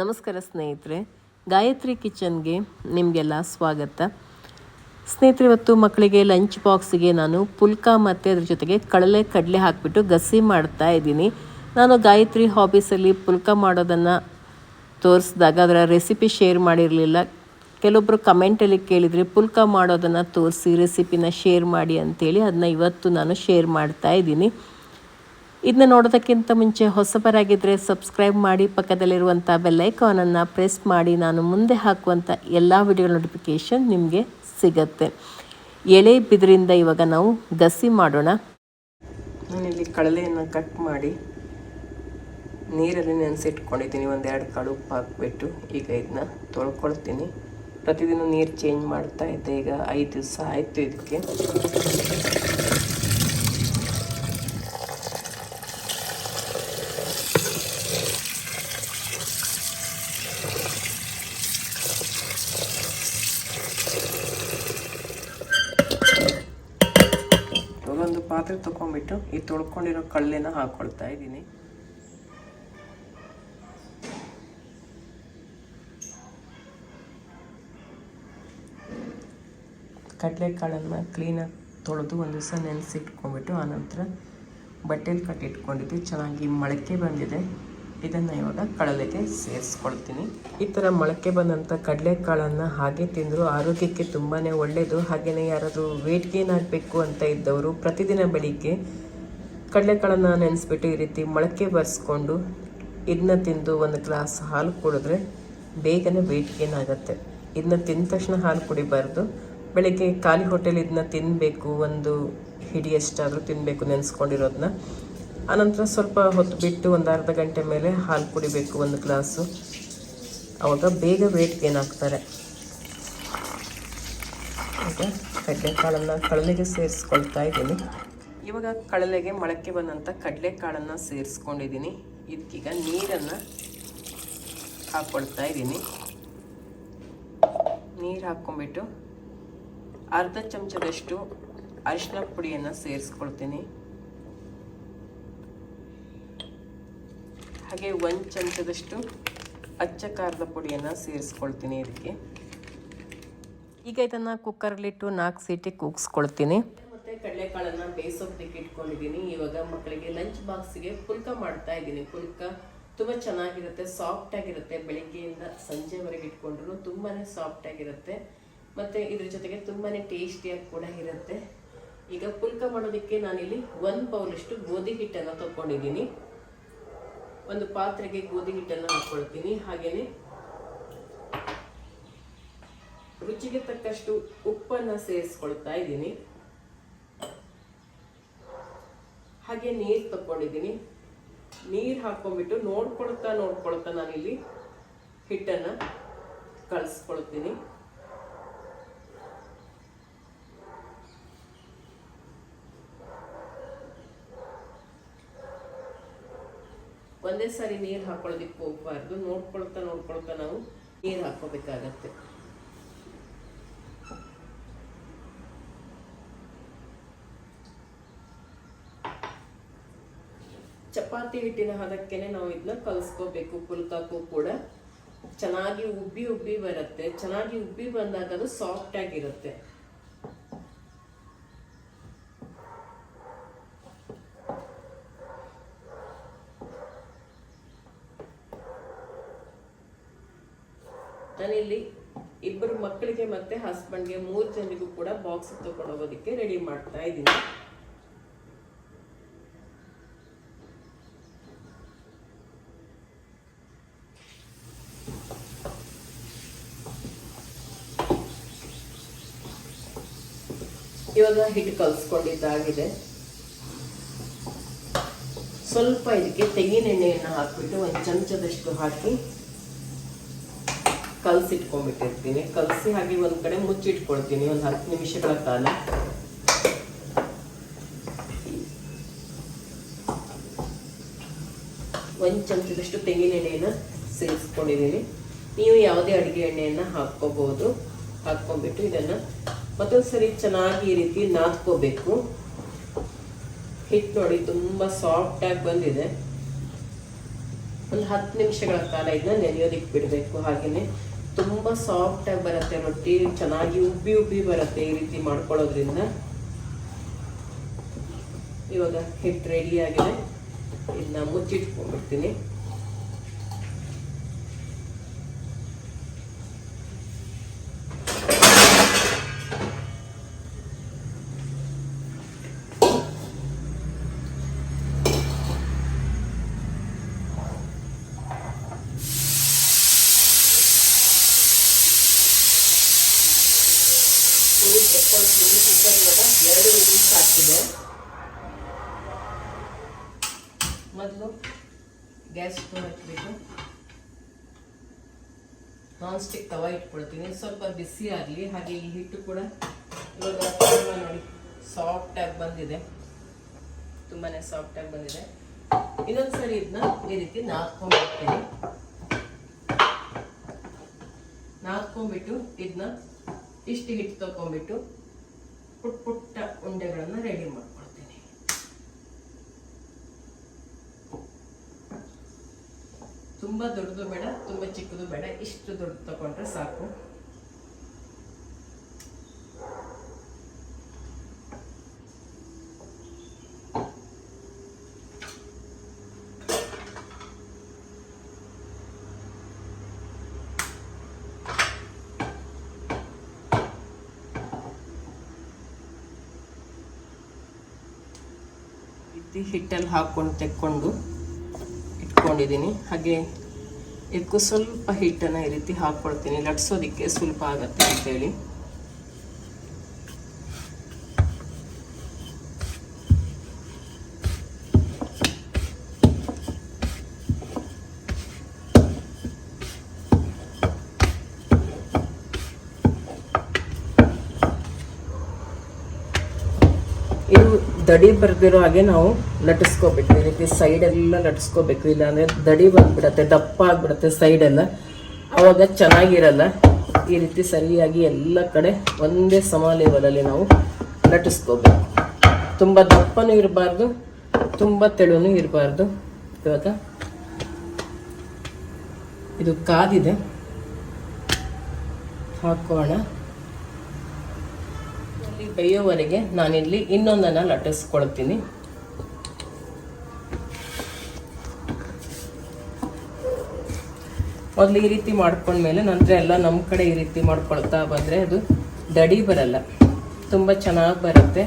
ನಮಸ್ಕಾರ ಸ್ನೇಹಿತರೆ, ಗಾಯತ್ರಿ ಕಿಚನ್ಗೆ ನಿಮಗೆಲ್ಲ ಸ್ವಾಗತ. ಸ್ನೇಹಿತರೆ, ಇವತ್ತು ಮಕ್ಕಳಿಗೆ ಲಂಚ್ ಬಾಕ್ಸಿಗೆ ನಾನು ಪುಲ್ಕ ಮತ್ತು ಅದ್ರ ಜೊತೆಗೆ ಕಡಲೆ ಕಡಲೆ ಹಾಕಿಬಿಟ್ಟು ಗಸಿ ಮಾಡ್ತಾ ಇದ್ದೀನಿ. ನಾನು ಗಾಯತ್ರಿ ಹಾಬೀಸಲ್ಲಿ ಪುಲ್ಕ ಮಾಡೋದನ್ನು ತೋರಿಸಿದಾಗ ಅದರ ರೆಸಿಪಿ ಶೇರ್ ಮಾಡಿರಲಿಲ್ಲ. ಕೆಲವೊಬ್ಬರು ಕಮೆಂಟಲ್ಲಿ ಕೇಳಿದರೆ ಪುಲ್ಕ ಮಾಡೋದನ್ನು ತೋರಿಸಿ ರೆಸಿಪಿನ ಶೇರ್ ಮಾಡಿ ಅಂತೇಳಿ ಅದನ್ನ ಇವತ್ತು ನಾನು ಶೇರ್ ಮಾಡ್ತಾ ಇದ್ದೀನಿ. ಇದನ್ನ ನೋಡೋದಕ್ಕಿಂತ ಮುಂಚೆ ಹೊಸಬರಾಗಿದ್ದರೆ ಸಬ್ಸ್ಕ್ರೈಬ್ ಮಾಡಿ ಪಕ್ಕದಲ್ಲಿರುವಂಥ ಬೆಲ್ಲೈಕಾನನ್ನು ಪ್ರೆಸ್ ಮಾಡಿ ನಾನು ಮುಂದೆ ಹಾಕುವಂಥ ಎಲ್ಲ ವಿಡಿಯೋ ನೋಟಿಫಿಕೇಷನ್ ನಿಮಗೆ ಸಿಗತ್ತೆ. ಎಳೆ ಬಿದಿರಿಂದ ಇವಾಗ ನಾವು ಗಸಿ ಮಾಡೋಣ. ನಾನಿಲ್ಲಿ ಕಳಲೆಯನ್ನು ಕಟ್ ಮಾಡಿ ನೀರಲ್ಲಿ ನೆನೆಸಿಟ್ಕೊಂಡಿದ್ದೀನಿ. ಒಂದೆರಡು ಕಾಳು ಉಪ್ಪು ಹಾಕ್ಬಿಟ್ಟು ಈಗ ಇದನ್ನ ತೊಳ್ಕೊಳ್ತೀನಿ. ಪ್ರತಿದಿನ ನೀರು ಚೇಂಜ್ ಮಾಡ್ತಾ ಇದ್ದೆ. ಈಗ ಐದು ದಿವಸ ಆಯಿತು ಇದಕ್ಕೆ. ಒಂದು ಪಾತ್ರೆ ತಗೊಂಡ್ಬಿಟ್ಟು ಈ ತೊಳ್ಕೊಂಡಿರೋ ಕಳ್ಳೆನ ಹಾಕೊಳ್ತಾ ಇದ್ದೀನಿ. ಕಡಲೆಕಾಳನ್ನು ಕ್ಲೀನಾಗಿ ತೊಳೆದು ಒಂದು ದಿವಸ ನೆನೆಸಿಟ್ಕೊಂಡ್ಬಿಟ್ಟು ಆನಂತರ ಬಟ್ಟೆಲಿ ಕಟ್ಟಿಟ್ಕೊಂಡಿದ್ದು. ಚೆನ್ನಾಗಿ ಮೊಳಕೆ ಬಂದಿದೆ. ಇದನ್ನು ಇವಾಗ ಕಡಲೆಗೆ ಸೇರಿಸ್ಕೊಳ್ತೀನಿ. ಈ ಥರ ಮೊಳಕೆ ಬಂದಂಥ ಕಡಲೆಕಾಳನ್ನು ಹಾಗೆ ತಿಂದರೂ ಆರೋಗ್ಯಕ್ಕೆ ತುಂಬಾ ಒಳ್ಳೆಯದು ಹಾಗೆಯೇ ಯಾರಾದರೂ ವೇಟ್ ಗೇನ್ ಆಗಬೇಕು ಅಂತ ಇದ್ದವರು ಪ್ರತಿದಿನ ಬೆಳಿಗ್ಗೆ ಕಡಲೆಕಾಳನ್ನು ನೆನೆಸ್ಬಿಟ್ಟು ಈ ರೀತಿ ಮೊಳಕೆ ಬರೆಸ್ಕೊಂಡು ಇದನ್ನ ತಿಂದು ಒಂದು ಗ್ಲಾಸ್ ಹಾಲು ಕುಡಿದ್ರೆ ಬೇಗನೆ ವೇಟ್ ಗೇನ್ ಆಗುತ್ತೆ ಇದನ್ನ ತಿಂದ ತಕ್ಷಣ ಹಾಲು ಕುಡಿಬಾರ್ದು. ಬೆಳಿಗ್ಗೆ ಖಾಲಿ ಹೋಟೆಲ್ ಇದನ್ನ ತಿನ್ನಬೇಕು ಒಂದು ಹಿಡಿಯಷ್ಟಾದರೂ ತಿನ್ನಬೇಕು ನೆನೆಸ್ಕೊಂಡಿರೋದನ್ನ ಆನಂತರ ಸ್ವಲ್ಪ ಹೊತ್ತು ಬಿಟ್ಟು ಒಂದು ಅರ್ಧ ಗಂಟೆ ಮೇಲೆ ಹಾಲು ಕುಡಿಬೇಕು, ಒಂದು ಗ್ಲಾಸು. ಅವಾಗ ಬೇಗ ವೇಟ್ ಗೇನ್ ಆಗ್ತಾರೆ. ಈಗ ಕಡಲೆಕಾಳನ್ನು ಕಡಲೆಗೆ ಸೇರಿಸ್ಕೊಳ್ತಾ ಇದ್ದೀನಿ. ಇವಾಗ ಕಡಲೆಗೆ ಮೊಳಕೆ ಬಂದಂಥ ಕಡಲೆಕಾಳನ್ನು ಸೇರಿಸ್ಕೊಂಡಿದ್ದೀನಿ. ಇದಕ್ಕೀಗ ನೀರನ್ನು ಹಾಕ್ಕೊಳ್ತಾ ಇದ್ದೀನಿ. ನೀರು ಹಾಕ್ಕೊಂಬಿಟ್ಟು ಅರ್ಧ ಚಮಚದಷ್ಟು ಅರಿಶಿನ ಪುಡಿಯನ್ನು ಸೇರಿಸ್ಕೊಳ್ತೀನಿ. ಹಾಗೆ ಒಂದು ಚಮಚದಷ್ಟು ಅಚ್ಚ ಖಾರದ ಪುಡಿಯನ್ನು ಸೇರಿಸ್ಕೊಳ್ತೀನಿ ಇದಕ್ಕೆ. ಈಗ ಇದನ್ನು ಕುಕ್ಕರ್ಲಿಟ್ಟು ನಾಲ್ಕು ಸೀಟಿ ಕೂಗಿಸ್ಕೊಳ್ತೀನಿ. ಮತ್ತು ಕಡಲೆಕಾಳನ್ನು ಬೇಯಿಸೋದಕ್ಕೆ ಇಟ್ಕೊಂಡಿದ್ದೀನಿ. ಇವಾಗ ಮಕ್ಕಳಿಗೆ ಲಂಚ್ ಬಾಕ್ಸಿಗೆ ಪುಲ್ಕ ಮಾಡ್ತಾ ಇದ್ದೀನಿ. ಪುಲ್ಕ ತುಂಬ ಚೆನ್ನಾಗಿರುತ್ತೆ ಸಾಫ್ಟ್ ಆಗಿರುತ್ತೆ. ಬೆಳಿಗ್ಗೆಯಿಂದ ಸಂಜೆವರೆಗೆ ಇಟ್ಕೊಂಡ್ರು ತುಂಬಾ ಸಾಫ್ಟ್ ಆಗಿರುತ್ತೆ. ಮತ್ತು ಇದ್ರ ಜೊತೆಗೆ ತುಂಬಾ ಟೇಸ್ಟಿಯಾಗಿ ಕೂಡ ಇರುತ್ತೆ. ಈಗ ಪುಲ್ಕ ಮಾಡೋದಕ್ಕೆ ನಾನಿಲ್ಲಿ ಒಂದು ಪೌಲಷ್ಟು ಗೋಧಿ ಹಿಟ್ಟನ್ನು ತಗೊಂಡಿದ್ದೀನಿ ಒಂದು ಪಾತ್ರೆಗೆ ಗೋಧಿ ಹಿಟ್ಟನ್ನು ಹಾಕ್ಕೊಳ್ತೀನಿ ಹಾಗೆಯೇ ರುಚಿಗೆ ತಕ್ಕಷ್ಟು ಉಪ್ಪನ್ನು ಸೇರಿಸ್ಕೊಳ್ತಾ ಇದ್ದೀನಿ. ಹಾಗೆ ನೀರು ತಗೊಂಡಿದ್ದೀನಿ ನೀರು ಹಾಕೊಂಡ್ಬಿಟ್ಟು ನೋಡ್ಕೊಳ್ತಾ ನೋಡ್ಕೊಳ್ತಾ ನಾನಿಲ್ಲಿ ಹಿಟ್ಟನ್ನು ಕಳಿಸ್ಕೊಳ್ತೀನಿ ಒಂದೇ ಸಾರಿ ನೀರು ಹಾಕೊಳ್ಳೋದಕ್ಕೆ ಹೋಗ್ಬಾರ್ದು. ನೋಡ್ಕೊಳ್ತಾ ನೋಡ್ಕೊಳ್ತಾ ನಾವು ನೀರು ಹಾಕೋಬೇಕಾಗತ್ತೆ ಚಪಾತಿ ಹಿಟ್ಟಿನ ಹದಕ್ಕೇನೆ ನಾವು ಇದನ್ನ ಕಲಿಸ್ಕೋಬೇಕು. ಪುಲ್ಕಕ್ಕೂ ಕೂಡ ಚೆನ್ನಾಗಿ ಉಬ್ಬಿ ಉಬ್ಬಿ ಬರುತ್ತೆ. ಚೆನ್ನಾಗಿ ಉಬ್ಬಿ ಬಂದಾಗ ಅದು ಸಾಫ್ಟ್ ಆಗಿರುತ್ತೆ ನಾನಿಲ್ಲಿ ಮತ್ತೆ ಹಸ್ಬೆಂಡ್ಗೆ ಮೂರು ಜನರಿಗೂ ಕೂಡ ಬಾಕ್ಸ್ ತಗೊಂಡು ಹೋಗೋದಕ್ಕೆ ರೆಡಿ ಮಾಡ್ತಾ ಇದ್ದೀನಿ. ಇವಾಗ ಹಿಟ್ಟು ಕಲಿಸ್ಕೊಂಡಿದ್ದಾಗಿದೆ. ಸ್ವಲ್ಪ ಇದಕ್ಕೆ ತೆಂಗಿನೆಣ್ಣೆಯನ್ನು ಹಾಕ್ಬಿಟ್ಟು ಒಂದು ಚಮಚದಷ್ಟು ಹಾಕಿ ಕಲಸಿಟ್ಕೊಂಡ್ಬಿಟ್ಟಿರ್ತೀನಿ. ಕಲಸಿ ಹಾಗೆ ಒಂದು ಕಡೆ ಮುಚ್ಚಿಟ್ಕೊಳ್ತೀನಿ. ಒಂದು ಹತ್ತು ನಿಮಿಷಗಳ ಕಾಲ. ಒಂದು ಚಮಚದಷ್ಟು ತೆಂಗಿನ ಎಣ್ಣೆಯನ್ನು ಸೇರಿಸ್ಕೊಂಡಿದ್ದೀನಿ. ನೀವು ಯಾವುದೇ ಅಡುಗೆ ಎಣ್ಣೆಯನ್ನು ಹಾಕ್ಕೋಬಹುದು ಹಾಕ್ಕೊಂಡ್ಬಿಟ್ಟು ಇದನ್ನು ಮತ್ತೊಂದು ಸರಿ ಚೆನ್ನಾಗಿ ಈ ರೀತಿ ನಾದ್ಕೋಬೇಕು. ಹಿಟ್ಟು ನೋಡಿ ತುಂಬ ಸಾಫ್ಟಾಗಿ ಬಂದಿದೆ. ಒಂದು ಹತ್ತು ನಿಮಿಷಗಳ ಕಾಲ ಇದನ್ನ ನೆನೆಯೋದಿಕ್ಕೆ ಬಿಡಬೇಕು. ಹಾಗೆಯೇ ತುಂಬ ಸಾಫ್ಟಾಗಿ ಬರುತ್ತೆ ರೊಟ್ಟಿ, ಚೆನ್ನಾಗಿ ಉಬ್ಬಿ ಉಬ್ಬಿ ಬರುತ್ತೆ ಈ ರೀತಿ ಮಾಡ್ಕೊಳ್ಳೋದ್ರಿಂದ. ಇವಾಗ ಹಿಟ್ಟು ರೆಡಿ ಆಗಿದೆ. ಇದನ್ನ ಮುಚ್ಚಿಟ್ಕೊಂಡ್ಬಿಡ್ತೀನಿ. ಹಾಕ್ತಿದೆ ಮೊದಲು ಗ್ಯಾಸ್ ಸ್ಟೋವ್ ಹಾಕಿಬಿಟ್ಟು ನಾನ್ ಸ್ಟಿಕ್ ತವ ಇಟ್ಕೊಳ್ತೀನಿ. ಸ್ವಲ್ಪ ಬಿಸಿ ಆಗಲಿ, ಹಾಗೆ ಈ ಹಿಟ್ಟು ಕೂಡ ಇವಾಗ ನೋಡಿ ಸಾಫ್ಟಾಗಿ ಬಂದಿದೆ. ತುಂಬಾ ಸಾಫ್ಟಾಗಿ ಬಂದಿದೆ. ಇನ್ನೊಂದು ಸರಿ ಇದನ್ನ ಈ ರೀತಿ ನಾದ್ಕೊಂಡ್ಬಿಡ್ತೀನಿ. ನಾದ್ಕೊಂಡ್ಬಿಟ್ಟು ಇದನ್ನ ಇಷ್ಟು ಹಿಟ್ಟು ತಗೊಂಡ್ಬಿಟ್ಟು ಪುಟ್ಟ ಪುಟ್ಟ ಉಂಡೆಗಳನ್ನು ರೆಡಿ ಮಾಡ್ಕೊಳ್ತೀನಿ ತುಂಬಾ ದೊಡ್ಡದು ಬೇಡ, ತುಂಬಾ ಚಿಕ್ಕದು ಬೇಡ, ಇಷ್ಟು ದೊಡ್ಡ ತಗೊಂಡ್ರೆ ಸಾಕು. ಇದ್ದಿ ಹಿಟ್ಟಲ್ಲಿ ಹಾಕ್ಕೊಂಡು ತೆಕ್ಕೊಂಡು ಇಟ್ಕೊಂಡಿದ್ದೀನಿ. ಹಾಗೆ ಇದಕ್ಕೂ ಸ್ವಲ್ಪ ಹಿಟ್ಟನ್ನು ಈ ರೀತಿ ಹಾಕ್ಕೊಳ್ತೀನಿ. ಲಟ್ಸೋದಕ್ಕೆ ಸ್ವಲ್ಪ ಆಗುತ್ತೆ ಅಂತೇಳಿ. ಇದು ದಡಿ ಬರ್ದಿರೋ ಹಾಗೆ ನಾವು ಲಟಿಸ್ಕೋಬೇಕು ಈ ರೀತಿ ಸೈಡ್ ಎಲ್ಲ ಇಲ್ಲಾಂದರೆ ದಡಿ ಬಂದ್ಬಿಡತ್ತೆ, ದಪ್ಪ ಆಗ್ಬಿಡತ್ತೆ ಸೈಡ್ ಎಲ್ಲ. ಅವಾಗ ಚೆನ್ನಾಗಿರಲ್ಲ. ಈ ರೀತಿ ಸರಿಯಾಗಿ ಎಲ್ಲ ಕಡೆ ಒಂದೇ ಸಮ ಲೆವೆಲಲ್ಲಿ ನಾವು ಲಟಿಸ್ಕೋಬೇಕು ತುಂಬ ದಪ್ಪನೂ ಇರಬಾರ್ದು, ತುಂಬ ತೆಳುವೂ ಇರಬಾರ್ದು. ಇವಾಗ ಇದು ಕಾದಿದೆ. ಹಾಕೋಣ. ಬೇಯೋವರೆಗೆ ನಾನಿಲ್ಲಿ ಇನ್ನೊಂದನ್ನು ಲಟ್ಟಿಸ್ಕೊಳ್ತೀನಿ. ಮೊದಲು ಈ ರೀತಿ ಮಾಡ್ಕೊಂಡ್ಮೇಲೆ ನಂತರ ಎಲ್ಲ ನಮ್ಮ ಕಡೆ ಈ ರೀತಿ ಮಾಡ್ಕೊಳ್ತಾ ಬಂದರೆ ಅದು ದಡಿ ಬರಲ್ಲ. ತುಂಬ ಚೆನ್ನಾಗಿ ಬರುತ್ತೆ.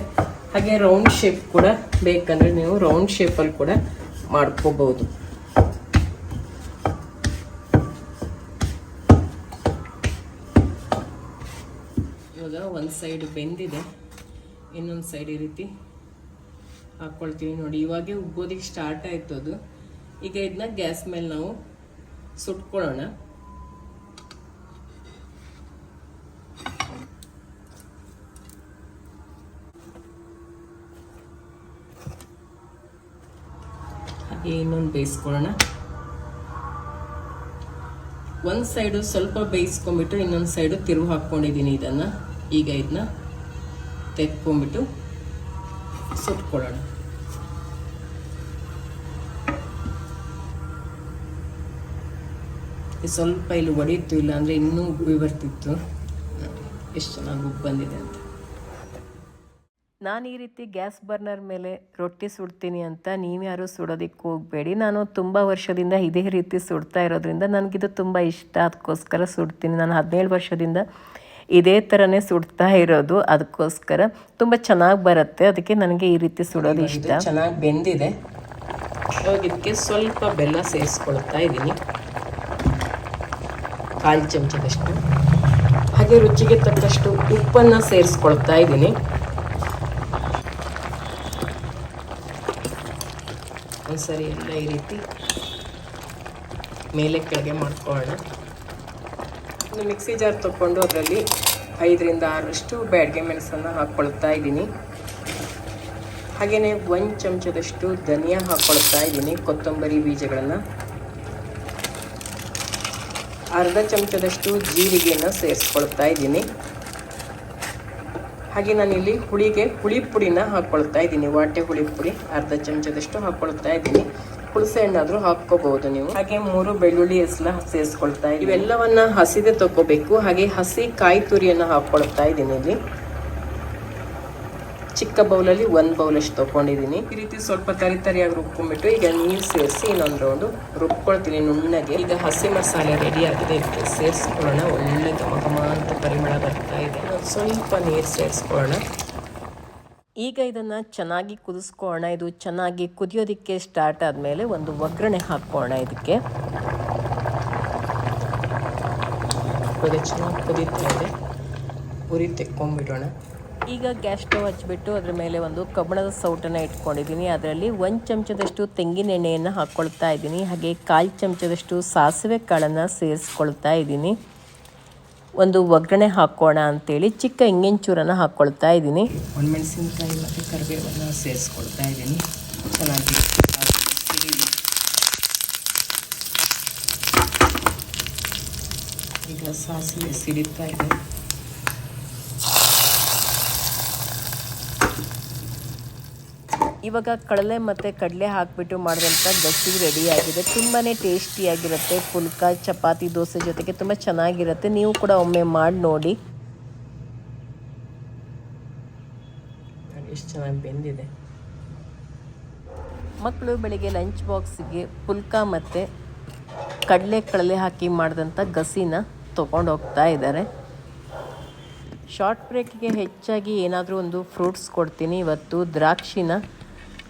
ಹಾಗೆ ರೌಂಡ್ ಶೇಪ್ ಕೂಡ ಬೇಕಂದರೆ ನೀವು ರೌಂಡ್ ಶೇಪಲ್ಲಿ ಕೂಡ ಮಾಡ್ಕೋಬಹುದು ಒಂದು ಸೈಡ್ ಬೆಂದಿದೆ. ಇನ್ನೊಂದು ಸೈಡ್ ಈ ರೀತಿ ಹಾಕ್ಕೊಳ್ತೀವಿ ನೋಡಿ. ಇವಾಗೆ ಉಬ್ಬೋದಿಗೆ ಸ್ಟಾರ್ಟ್ ಆಯ್ತು ಅದು. ಈಗ ಇದನ್ನ ಗ್ಯಾಸ್ ಮೇಲೆ ನಾವು ಸುಟ್ಕೊಳ್ಳೋಣ ಹಾಗೆ ಇನ್ನೊಂದು ಬೇಯಿಸ್ಕೊಳ್ಳೋಣ ಒಂದು ಸೈಡು ಸ್ವಲ್ಪ ಬೇಯಿಸ್ಕೊಂಡ್ಬಿಟ್ಟು ಇನ್ನೊಂದು ಸೈಡು ತಿರುವು ಹಾಕ್ಕೊಂಡಿದ್ದೀನಿ ಇದನ್ನು. ಈಗ ಇದನ್ನ ತೆಕ್ಕೊಂಬಿಟ್ಟು ಸುಟ್ಕೊಳ್ಳೋಣ. ಸ್ವಲ್ಪ ಇಲ್ಲಿ ಒಡೆಯಿತ್ತು ಇಲ್ಲ ಅಂದರೆ ಇನ್ನೂ ಉಬ್ಬಿ ಬರ್ತಿತ್ತು. ಎಷ್ಟು ಚೆನ್ನಾಗಿ ಉಬ್ಬು ಬಂದಿದೆ ಅಂತ. ನಾನು ಈ ರೀತಿ ಗ್ಯಾಸ್ ಬರ್ನರ್ ಮೇಲೆ ರೊಟ್ಟಿ ಸುಡ್ತೀನಿ ಅಂತ ನೀವ್ಯಾರು ಸುಡೋದಕ್ಕೆ ಹೋಗಬೇಡಿ. ನಾನು ತುಂಬ ವರ್ಷದಿಂದ ಇದೇ ರೀತಿ ಸುಡ್ತಾ ಇರೋದ್ರಿಂದ ನನಗಿದು ತುಂಬ ಇಷ್ಟ. ಅದಕ್ಕೋಸ್ಕರ ಸುಡ್ತೀನಿ. ನಾನು ಹದಿನೇಳು ವರ್ಷದಿಂದ ಇದೇ ಥರನೇ ಸುಡ್ತಾ ಇರೋದು ಅದಕ್ಕೋಸ್ಕರ ತುಂಬ ಚೆನ್ನಾಗಿ ಬರುತ್ತೆ. ಅದಕ್ಕೆ ನನಗೆ ಈ ರೀತಿ ಸುಡೋದು ಇಷ್ಟ. ಚೆನ್ನಾಗಿ ಬೆಂದಿದೆ. ಇವಾಗ ಇದಕ್ಕೆ ಸ್ವಲ್ಪ ಬೆಲ್ಲ ಸೇರಿಸ್ಕೊಳ್ತಾ ಇದ್ದೀನಿ. ಕಾಲು ಚಮಚದಷ್ಟು. ಹಾಗೆ ರುಚಿಗೆ ತಕ್ಕಷ್ಟು ಉಪ್ಪನ್ನು ಸೇರಿಸ್ಕೊಳ್ತಾ ಇದ್ದೀನಿ. ಒಂದ್ಸರಿ ಎಲ್ಲ ಈ ರೀತಿ ಮೇಲೆ ಕೆಳಗೆ ಮಾಡ್ಕೊಳ್ಳೋಣ. ಮಿಕ್ಸಿ ಜಾರ್ ತಗೊಂಡು ಅದರಲ್ಲಿ ಐದರಿಂದ ಆರಷ್ಟು ಬ್ಯಾಡ್ಗೆ ಮೆಣಸನ್ನು ಹಾಕ್ಕೊಳ್ತಾ ಇದ್ದೀನಿ. ಹಾಗೆಯೇ ಒಂದು ಚಮಚದಷ್ಟು ಧನಿಯಾ ಹಾಕ್ಕೊಳ್ತಾ ಇದ್ದೀನಿ, ಕೊತ್ತಂಬರಿ ಬೀಜಗಳನ್ನು. ಅರ್ಧ ಚಮಚದಷ್ಟು ಜೀರಿಗೆಯನ್ನು ಸೇರಿಸ್ಕೊಳ್ತಾ ಇದ್ದೀನಿ. ಹಾಗೆ ನಾನಿಲ್ಲಿ ಹುಳಿಗೆ ಹುಳಿ ಪುಡಿನ ಹಾಕ್ಕೊಳ್ತಾ ಇದ್ದೀನಿ, ವಾಟೆ ಹುಳಿ ಪುಡಿ. ಅರ್ಧ ಚಮಚದಷ್ಟು ಹಾಕ್ಕೊಳ್ತಾ ಇದ್ದೀನಿ. ಹುಣಸೆ ಹಣ್ಣಾದ್ರೂ ಹಾಕೋಬಹುದು ನೀವು. ಹಾಗೆ ಮೂರು ಬೆಳ್ಳುಳ್ಳಿ ಹೆಸಲ ಸೇರಿಸ್ಕೊಳ್ತಾ ಇದ್ದೀವಿ ಇವೆಲ್ಲವನ್ನ ಹಸಿದೆ ತಗೋಬೇಕು ಹಾಗೆ ಹಸಿ ಕಾಯಿ ತುರಿಯನ್ನ ಹಾಕೊಳ್ತಾ ಇದ್ದೀನಿ ಇಲ್ಲಿ. ಚಿಕ್ಕ ಬೌಲಲ್ಲಿ ಒಂದು ಬೌಲಷ್ಟು ತೊಗೊಂಡಿದ್ದೀನಿ ಈ ರೀತಿ ಸ್ವಲ್ಪ ತರಿ ತರಿಯಾಗಿ ರುಬ್ಕೊಂಡ್ಬಿಟ್ಟು ಈಗ ನೀರು ಸೇರಿಸಿ ಇನ್ನೊಂದು ರೌಂಡು ರುಬ್ಕೊಳ್ತೀನಿ ನುಣ್ಣಗೆ. ಈಗ ಹಸಿ ಮಸಾಲೆ ರೆಡಿ ಆಗಿದೆ. ಇದಕ್ಕೆ ಸೇರಿಸ್ಕೊಳ್ಳೋಣ. ಒಳ್ಳೆ ಘಮ ಘಮ ಅಂತ ಪರಿಮಳ ಬರ್ತಾ ಇದೆ. ಸ್ವಲ್ಪ ನೀರು ಸೇರಿಸ್ಕೊಳ್ಳೋಣ. ಈಗ ಇದನ್ನು ಚೆನ್ನಾಗಿ ಕುದಿಸ್ಕೋಣ ಇದು ಚೆನ್ನಾಗಿ ಕುದಿಯೋದಕ್ಕೆ ಸ್ಟಾರ್ಟ್ ಆದಮೇಲೆ ಒಂದು ಒಗ್ಗರಣೆ ಹಾಕ್ಕೋಣ ಇದಕ್ಕೆ. ಚೆನ್ನಾಗಿ ಕುದೀತಾ ಇದೆ. ಉರಿ ತೆಕ್ಕೊಂಡ್ಬಿಡೋಣ. ಈಗ ಗ್ಯಾಸ್ ಸ್ಟವ್ ಹಚ್ಬಿಟ್ಟು ಅದ್ರ ಮೇಲೆ ಒಂದು ಕಬ್ಬಣದ ಸೌಟನ್ನು ಇಟ್ಕೊಂಡಿದ್ದೀನಿ. ಅದರಲ್ಲಿ ಒಂದು ಚಮಚದಷ್ಟು ತೆಂಗಿನ ಎಣ್ಣೆಯನ್ನು ಹಾಕ್ಕೊಳ್ತಾ ಇದ್ದೀನಿ. ಹಾಗೆ ಕಾಲು ಚಮಚದಷ್ಟು ಸಾಸಿವೆ ಕಾಳನ್ನು ಸೇರಿಸ್ಕೊಳ್ತಾ ಇದ್ದೀನಿ. ಒಂದು ಒಗ್ಗರಣೆ ಹಾಕೋಣ ಅಂತೇಳಿ ಚಿಕ್ಕ ಇಂಗಿನ ಹಾಕ್ಕೊಳ್ತಾ ಇದ್ದೀನಿ. ಮೆಣಸಿನಕಾಯಿ ಮತ್ತು ಕರಿಬೇವನ್ನು ಸೇರಿಸ್ಕೊಳ್ತಾ ಇದ್ದೀನಿ. ಚೆನ್ನಾಗಿ ಈಗ ಸಾಸಿವೆ ಸಿಡಿತಾ ಇದೆ. ಇವಾಗ ಕಡಲೆ ಮತ್ತು ಕಡಲೆ ಹಾಕಿಬಿಟ್ಟು ಮಾಡಿದಂಥ ಗಸಿ ರೆಡಿ ಆಗಿದೆ ತುಂಬಾ ಟೇಸ್ಟಿಯಾಗಿರುತ್ತೆ. ಪುಲ್ಕ ಚಪಾತಿ ದೋಸೆ ಜೊತೆಗೆ ತುಂಬ ಚೆನ್ನಾಗಿರುತ್ತೆ. ನೀವು ಕೂಡ ಒಮ್ಮೆ ಮಾಡಿ ನೋಡಿ. ಎಷ್ಟು ಚೆನ್ನಾಗಿ ಬೆಂದಿದೆ. ಮಕ್ಕಳು ಬೆಳಿಗ್ಗೆ ಲಂಚ್ ಬಾಕ್ಸಿಗೆ ಪುಲ್ಕ ಮತ್ತು ಕಡಲೆ ಕಡಲೆ ಹಾಕಿ ಮಾಡಿದಂಥ ಗಸಿನ ತೊಗೊಂಡು ಹೋಗ್ತಾ ಇದ್ದಾರೆ. ಶಾರ್ಟ್ ಬ್ರೇಕಿಗೆ ಹೆಚ್ಚಾಗಿ ಏನಾದರೂ ಒಂದು ಫ್ರೂಟ್ಸ್ ಕೊಡ್ತೀನಿ. ಇವತ್ತು ದ್ರಾಕ್ಷಿನ